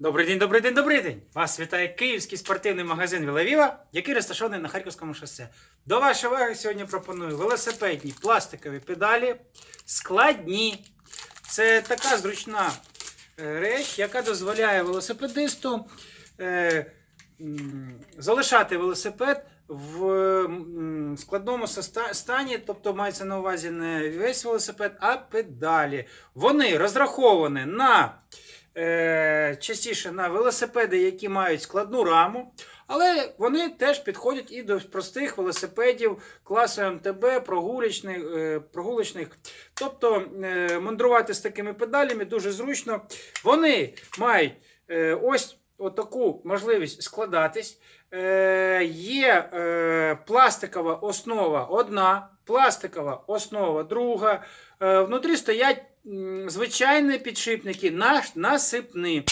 Добрий день, добрий день, добрий день! Вас вітає київський спортивний магазин Вілавіва, який розташований на Харківському шосе. До вашої уваги сьогодні пропоную велосипедні пластикові педалі складні. Це така зручна е, реч, яка дозволяє велосипедисту е, залишати велосипед в складному стані, тобто мається на увазі не весь велосипед, а педалі. Вони розраховані на е, частіше на велосипеди, які мають складну раму, але вони теж підходять і до простих велосипедів класу МТБ, прогулочних. Е, прогулочних. Тобто е, мандрувати з такими педалями дуже зручно. Вони мають е, ось отаку можливість складатись. Є пластикова основа одна, пластикова основа друга. Внутрі стоять звичайні підшипники, насипні.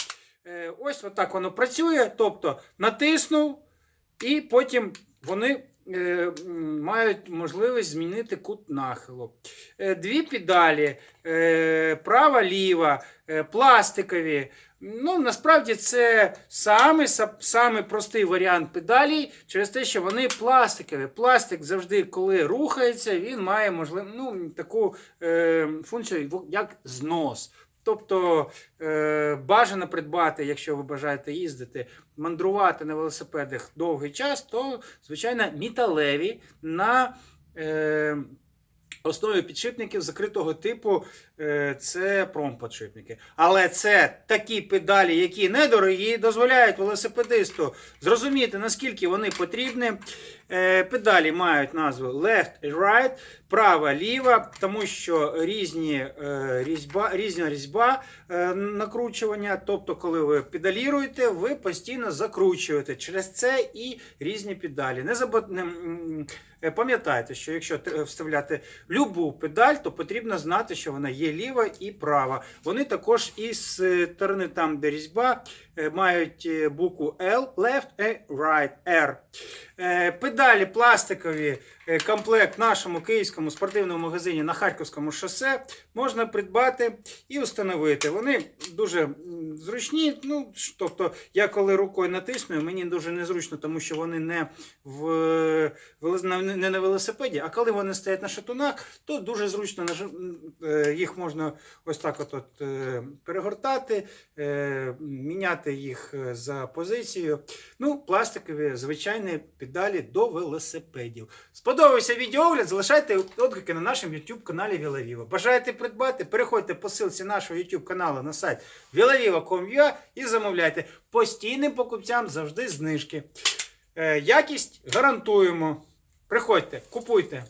Е, ось отак воно працює. Тобто натиснув, і потім вони е, мають можливість змінити кут нахилу. Е, дві педалі, права, ліва, пластикові. Ну, насправді це самий, са- самий простий варіант педалей через те, що вони пластикові. Пластик завжди, коли рухається, він має можливо, ну, таку е, функцію, як знос. Тобто е, бажано придбати, якщо ви бажаєте їздити, мандрувати на велосипедах довгий час, то, звичайно, металеві на е, основі підшипників закритого типу е, це промподшипники. Але це такі педалі, які недорогі, дозволяють велосипедисту зрозуміти, наскільки вони потрібні. Е, Педалі мають назву left і right, права, ліва, тому що різні, е, різьба, різна різьба накручування. Тобто, коли ви педаліруєте, ви постійно закручуєте. Через це і різні педалі. Не забудь, пам'ятайте, що якщо вставляти любу педаль, то потрібно знати, що вона є ліва і права. Вони також із е, сторони, там, де різьба, е, мають е, букву L, left і right, R. Педалі пластикові, комплект в нашому київському спортивному магазині на Харківському шосе можна придбати і встановити. Вони дуже зручні. Ну, тобто, я коли рукою натисну, мені дуже незручно, тому що вони не в не на велосипеді, а коли вони стоять на шатунах, то дуже зручно е, їх можна ось так от, е, перегортати, е, міняти їх е, за позицією. Ну, пластикові звичайні педалі до велосипедів. Сподобався відеоогляд, залишайте відгуки на нашому YouTube каналі Вілавіва. Бажаєте придбати? Переходьте по ссылці нашого YouTube каналу на сайт vilaviva.com.ua і замовляйте. Постійним покупцям завжди знижки. Е, якість гарантуємо. Приходьте, купуйте.